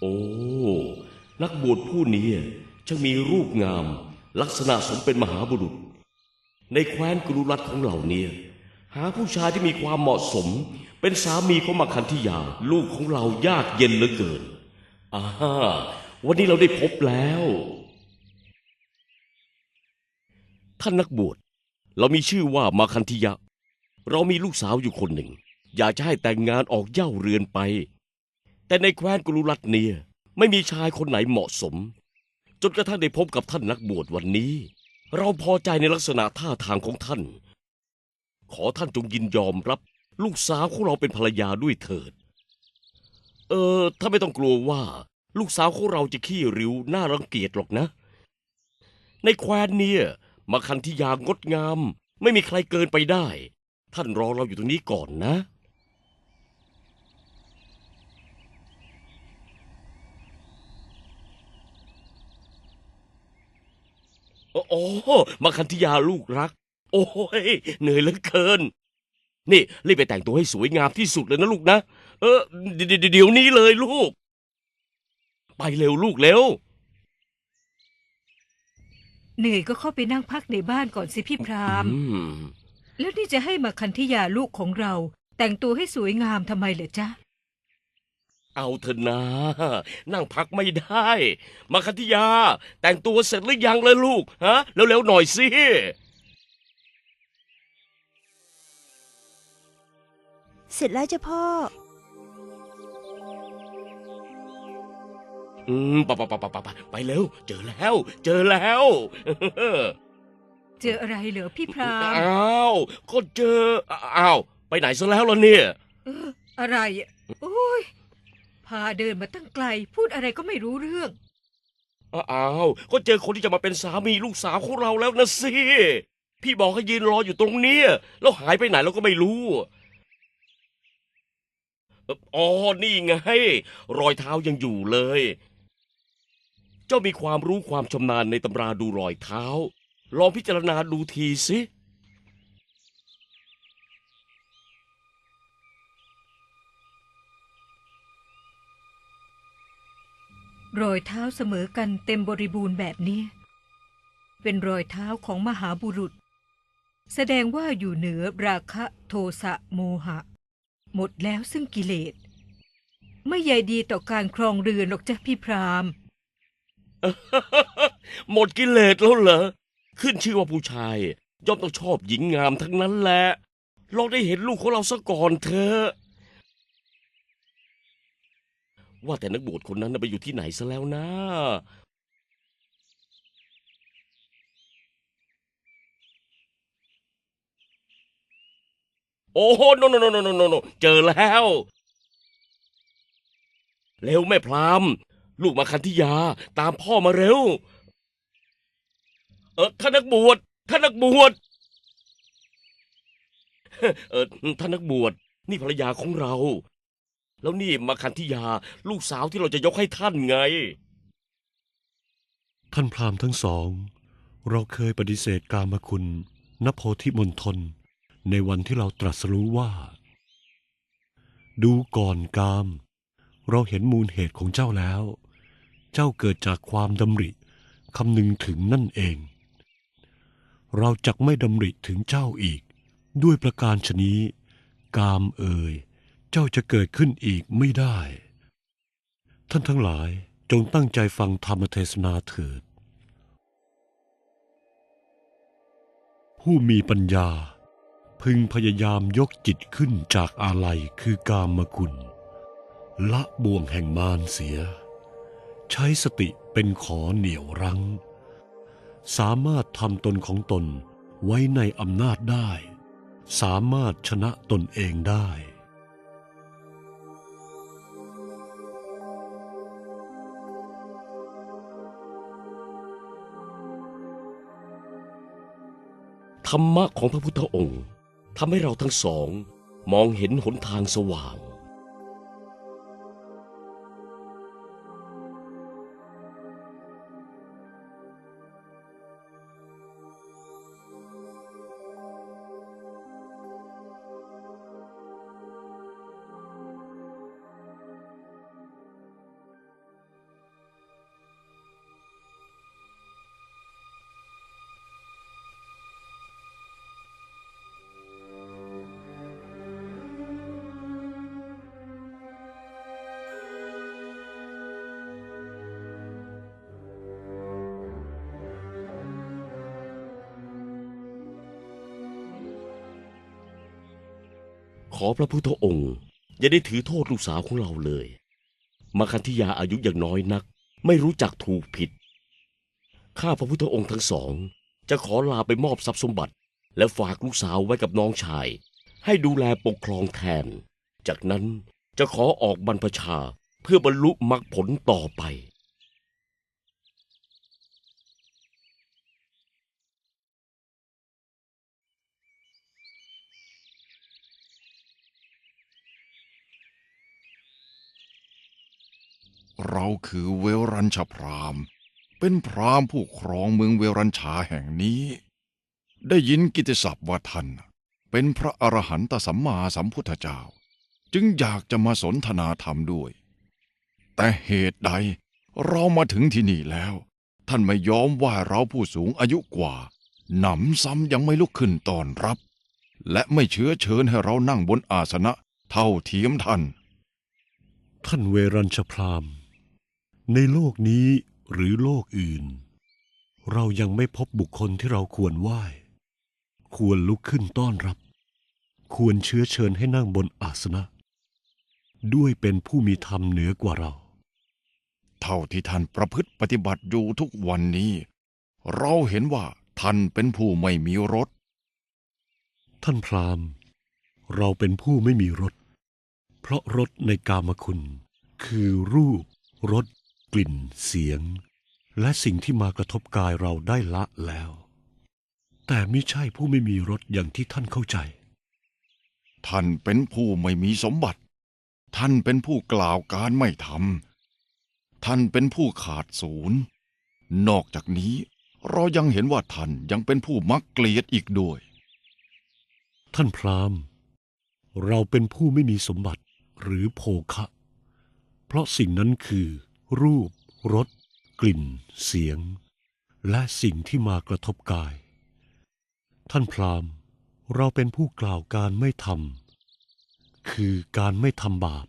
โอ้ นักบวชผู้นี้จะมีรูปงาม ลักษณะสมเป็นมหาบุรุษ ในแคว้นกรุรัตของเหล่านี้หาผู้ชายที่มีความเหมาะสม เป็นสามีของมาคันธิยา ลูกของเรายากเย็นเหลือเกินอ่าวันนี้เราได้พบแล้ว ท่านนักบวชเรามีชื่อว่ามาคันธิยะ เรามีลูกสาวอยู่คนหนึ่ง อยากจะให้แต่งงานออกเย่าเรือนไป แต่ในแคว้นกรุรัตเนียไม่มีชายคนไหนเหมาะสม จนกระทั่งได้พบกับท่านนักบวชวันนี้ เราพอใจในลักษณะท่าทางของท่าน ขอท่านจงยินยอมรับ ลูกสาวของเราเป็นภรรยาด้วยเถิด เออถ้าไม่ต้องกลัวว่า ลูกสาวของเราจะขี้ริ้วน่ารังเกียจหรอกนะ ในแคว้นเนี่ยมาคันที่ยางดงาม ไม่มีใครเกินไปได้ ท่านรอเราอยู่ตรงนี้ก่อนนะ โอ้โอ้มาคันธิยาลูกรัก โอ้ยเหนื่อยเหลือเกิน นี่รีบไปแต่งตัวให้สวยงามที่สุดเลยนะลูกนะ เออเดี๋ยวเดี๋ยวเดี๋ยวนี้เลยลูก ไปเร็วลูกเร็ว เหนื่อยก็เข้าไปนั่งพักในบ้านก่อนสิพี่พรามอืมแล้วนี่จะให้มาคันธิยาลูกของเรา แต่งตัวให้สวยงามทำไมเหรอจ๊ะ เอาเถอะนะ นั่งพักไม่ได้ มาคันธิยา แต่งตัวเสร็จหรือยังเลยลูก ฮะ เร็วๆหน่อยสิ เสร็จแล้วจ้ะพ่อ อืมไปไปไปไปไปไปเร็ว เจอแล้ว เจอแล้ว เจออะไรเหรอพี่พรามอ้าว ก็เจอ อ้าว ไปไหนซะแล้วล่ะเนี่ยเอออะไรอะโอ้ย พาเดินมาตั้งไกล พูดอะไรก็ไม่รู้เรื่อง อ้าว ก็เจอคนที่จะมาเป็นสามีลูกสาวของเราแล้วนะสิ พี่บอกให้ยืนรออยู่ตรงเนี้ยแล้วหายไปไหนเราก็ไม่รู้อ๋อนี่ไง รอยเท้ายังอยู่เลย เจ้ามีความรู้ความชำนาญในตำราดูรอยเท้า ลองพิจารณาดูทีสิ รอยเท้าเสมอกันเต็มบริบูรณ์แบบนี้ เป็นรอยเท้าของมหาบุรุษ แสดงว่าอยู่เหนือราคะโทสะโมหะ หมดแล้วซึ่งกิเลส ไม่ใยดีต่อการครองเรือนหรอกจ้ะพี่พรามหมดกิเลสแล้วเหรอ ขึ้นชื่อว่าผู้ชาย ย่อมต้องชอบหญิงงามทั้งนั้นแหละเราได้เห็นลูกของเราซะก่อนเถอะ ว่าแต่นักบวชคนนั้นน่ะไปอยู่ที่ไหนซะแล้วนะ โอ้โหโนโนโนโนโนโนเจอแล้ว เร็วแม่พรามลูกมาคันธิยา ตามพ่อมาเร็ว เออท่านนักบวชท่านนักบวชเออท่านนักบวชนี่ภรรยาของเรา แล้วนี่มาคันธิยาลูกสาวที่เราจะยกให้ท่านไง ท่านพราหมณ์ทั้งสอง เราเคยปฏิเสธกามคุณนโพธิมณฑลในวันที่เราตรัสรู้ว่า ดูก่อนกาม เราเห็นมูลเหตุของเจ้าแล้ว เจ้าเกิดจากความดำริคำนึงถึงนั่นเอง เราจักไม่ดำริถึงเจ้าอีก ด้วยประการชนี้ กามเอ่ย จ้าจะเกิดขึ้นอีกไม่ได้ ท่านทั้งหลายจงตั้งใจฟังธรรมเทศนาเถิด ผู้มีปัญญาพึงพยายามยกจิตขึ้นจากอาลัยคือกามคุณ ละบ่วงแห่งมารเสีย ใช้สติเป็นขอเหนี่ยวรั้ง สามารถทำตนของตนไว้ในอำนาจได้ สามารถชนะตนเองได้ ธรรมะของพระพุทธองค์ทำให้เราทั้งสองมองเห็นหนทางสว่าง ขอพระพุทธองค์ อย่าได้ถือโทษลูกสาวของเราเลย มาคันธิยาอายุอย่างน้อยนัก ไม่รู้จักถูกผิด ข้าพระพุทธองค์ทั้งสอง จะขอลาไปมอบทรัพย์สมบัติ และฝากลูกสาวไว้กับน้องชาย ให้ดูแลปกครองแทน จากนั้นจะขอออกบรรพชาเพื่อบรรลุมรรคผลต่อไป เราคือเวรัญชพราม เป็นพรามผู้ครองเมืองเวรัญชาแห่งนี้ ได้ยินกิตติศัพท์ว่าท่านเป็นพระอรหันตสัมมาสัมพุทธเจ้า จึงอยากจะมาสนทนาธรรมด้วย แต่เหตุใดเรามาถึงที่นี่แล้ว ท่านไม่ยอมว่าเราผู้สูงอายุกว่าหนำซ้ำยังไม่ลุกขึ้นต้อนรับ และไม่เชื้อเชิญให้เรานั่งบนอาสนะเท่าเทียมท่าน ท่านเวรัญชพราม ในโลกนี้หรือโลกอื่น เรายังไม่พบบุคคลที่เราควรไหว้ ควรลุกขึ้นต้อนรับ ควรเชื้อเชิญให้นั่งบนอาสนะ ด้วยเป็นผู้มีธรรมเหนือกว่าเรา เท่าที่ท่านประพฤติปฏิบัติอยู่ทุกวันนี้ เราเห็นว่าท่านเป็นผู้ไม่มีรถ ท่านพราหมณ์ เราเป็นผู้ไม่มีรสเพราะรสในกามคุณ คือรูปรส กลิ่นเสียง และสิ่งที่มากระทบกายเราได้ละแล้ว แต่ไม่ใช่ผู้ไม่มีรสอย่างที่ท่านเข้าใจ ท่านเป็นผู้ไม่มีสมบัติ ท่านเป็นผู้กล่าวการไม่ทำท่านเป็นผู้ขาดศูนย์ นอกจากนี้เรายังเห็นว่าท่านยังเป็นผู้มักเกลียดอีกด้วย ท่านพราหมณ์ เราเป็นผู้ไม่มีสมบัติหรือโภคะ เพราะสิ่งนั้นคือ รูป รส กลิ่น เสียง และสิ่งที่มากระทบกาย ท่านพราหมณ์ เราเป็นผู้กล่าวการไม่ทำ คือการไม่ทำบาป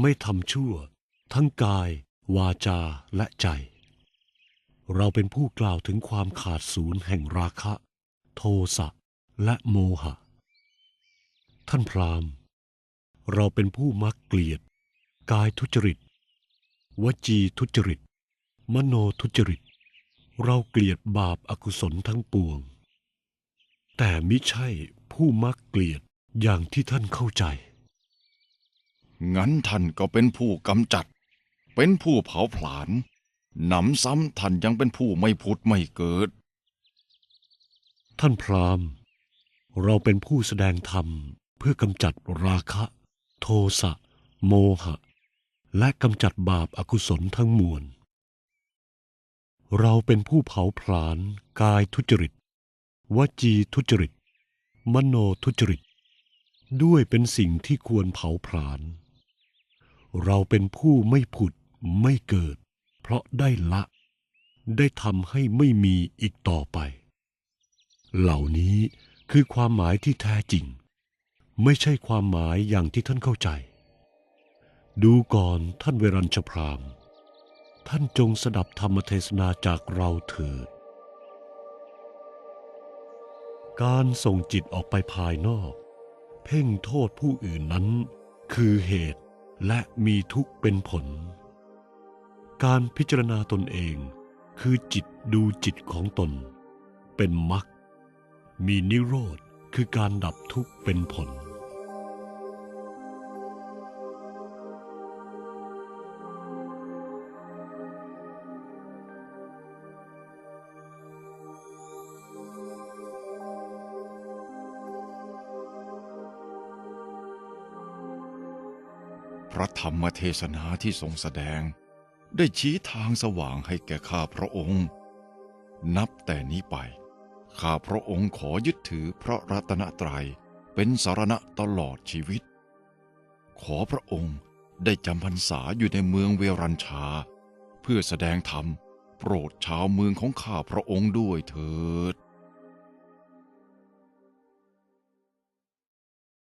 ไม่ทำชั่ว ทั้งกาย วาจา และใจ เราเป็นผู้กล่าวถึงความขาดศูนย์แห่งราคะ โทสะ และโมหะ ท่านพราหมณ์ เราเป็นผู้มักเกลียด กายทุจริต วจีทุจริต มโนทุจริต เราเกลียดบาปอากุศลทั้งปวง แต่มิใช่ผู้มักเกลียดอย่างที่ท่านเข้าใจ งั้นท่านก็เป็นผู้กำจัด เป็นผู้เผาผลาญหนำซ้ำท่านยังเป็นผู้ไม่ผุดไม่เกิด ท่านพราหมณ์ เราเป็นผู้แสดงธรรมเพื่อกำจัดราคะ โทสะ โมหะ และกำจัดบาปอากุศลทั้งมวล เราเป็นผู้เผาผลาญกายทุจริต วจีทุจริต มโนทุจริต ด้วยเป็นสิ่งที่ควรเผาผลาญ เราเป็นผู้ไม่ผุดไม่เกิด เพราะได้ละ ได้ทำให้ไม่มีอีกต่อไป เหล่านี้คือความหมายที่แท้จริง ไม่ใช่ความหมายอย่างที่ท่านเข้าใจ ดูก่อนท่านเวรัญชพรามท่านจงสดับธรรมเทศนาจากเราเถิด การส่งจิตออกไปภายนอก เพ่งโทษผู้อื่นนั้น คือเหตุและมีทุกข์เป็นผล การพิจารณาตนเองคือจิตดูจิตของตน เป็นมรรคมีนิโรธคือการดับทุกข์เป็นผล พระธรรมเทศนาที่ทรงแสดง ได้ชี้ทางสว่างให้แก่ข้าพระองค์ นับแต่นี้ไป ข้าพระองค์ขอยึดถือพระรัตนตรัยเป็นสารณะตลอดชีวิต ขอพระองค์ได้จำพรรษาอยู่ในเมืองเวรัญชา เพื่อแสดงธรรมโปรดชาวเมืองของข้าพระองค์ด้วยเถิด